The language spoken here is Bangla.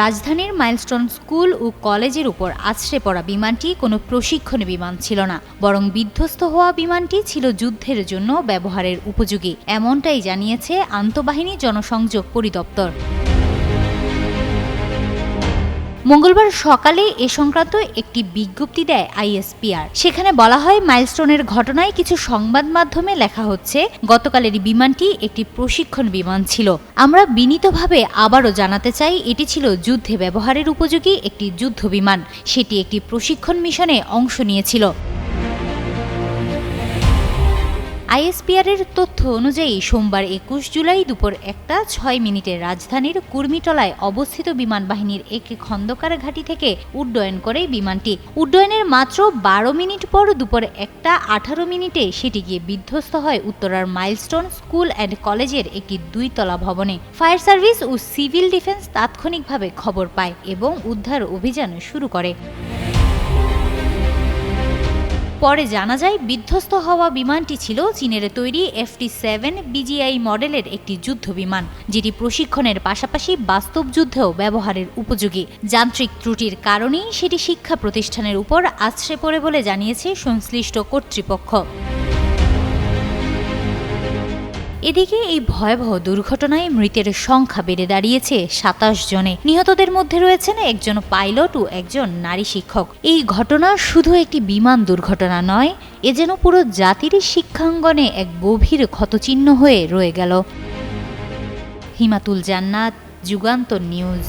রাজধানীর মাইলস্টোন স্কুল ও কলেজের উপর আছড়ে পড়া বিমানটি কোনো প্রশিক্ষণ বিমান ছিল না, বরং বিধ্বস্ত হওয়া বিমানটি ছিল যুদ্ধের জন্য ব্যবহারের উপযোগী, এমনটাই জানিয়েছে আন্তঃবাহিনী জনসংযোগ পরিদপ্তর। মঙ্গলবার সকালে এ সংক্রান্ত একটি বিজ্ঞপ্তি দেয় আইএসপিআর। সেখানে বলা হয়, মাইলস্টোনের ঘটনায় কিছু সংবাদ মাধ্যমে লেখা হচ্ছে, গতকালের বিমানটি একটি প্রশিক্ষণ বিমান ছিল। আমরা বিনীতভাবে আবারও জানাতে চাই, এটি ছিল যুদ্ধে ব্যবহারের উপযোগী একটি যুদ্ধ বিমান। সেটি একটি প্রশিক্ষণ মিশনে অংশ নিয়েছিল। আইএসপিআর এর তথ্য অনুযায়ী সোমবার একুশ জুলাই দুপুর একটা ছয় মিনিটে রাজধানীর কুর্মিটলায় অবস্থিত বিমান বাহিনীর একটি খন্দকার ঘাঁটি থেকে উড্ডয়ন করে বিমানটি। উড্ডয়নের মাত্র বারো মিনিট পর দুপুর একটা আঠারো মিনিটে সেটি গিয়ে বিধ্বস্ত হয় উত্তরার মাইলস্টোন স্কুল অ্যান্ড কলেজের একটি দুইতলা ভবনে। ফায়ার সার্ভিস ও সিভিল ডিফেন্স তাৎক্ষণিকভাবে খবর পায় এবং উদ্ধার অভিযান শুরু করে। পরে জানা যায়, বিধ্বস্ত হওয়া বিমানটি ছিল চীনের তৈরি এফটি সেভেন বিজিআই মডেলের একটি যুদ্ধ বিমান, যেটি প্রশিক্ষণের পাশাপাশি বাস্তব যুদ্ধেও ব্যবহারের উপযোগী। যান্ত্রিক ত্রুটির কারণেই সেটি শিক্ষা প্রতিষ্ঠানের উপর আশ্রে পড়ে বলে জানিয়েছে সংশ্লিষ্ট কর্তৃপক্ষ। এদিকে এই ভয়াবহ দুর্ঘটনায় মৃতের সংখ্যা বেড়ে দাঁড়িয়েছে সাতাশ জনে। নিহতদের মধ্যে রয়েছেন একজন পাইলট ও একজন নারী শিক্ষক। এই ঘটনা শুধু একটি বিমান দুর্ঘটনা নয়, এ যেন পুরো জাতির শিক্ষাঙ্গনে এক গভীর ক্ষতচিহ্ন হয়ে রয়ে গেল। হিমাতুল জান্নাত যুগান্তর নিউজ।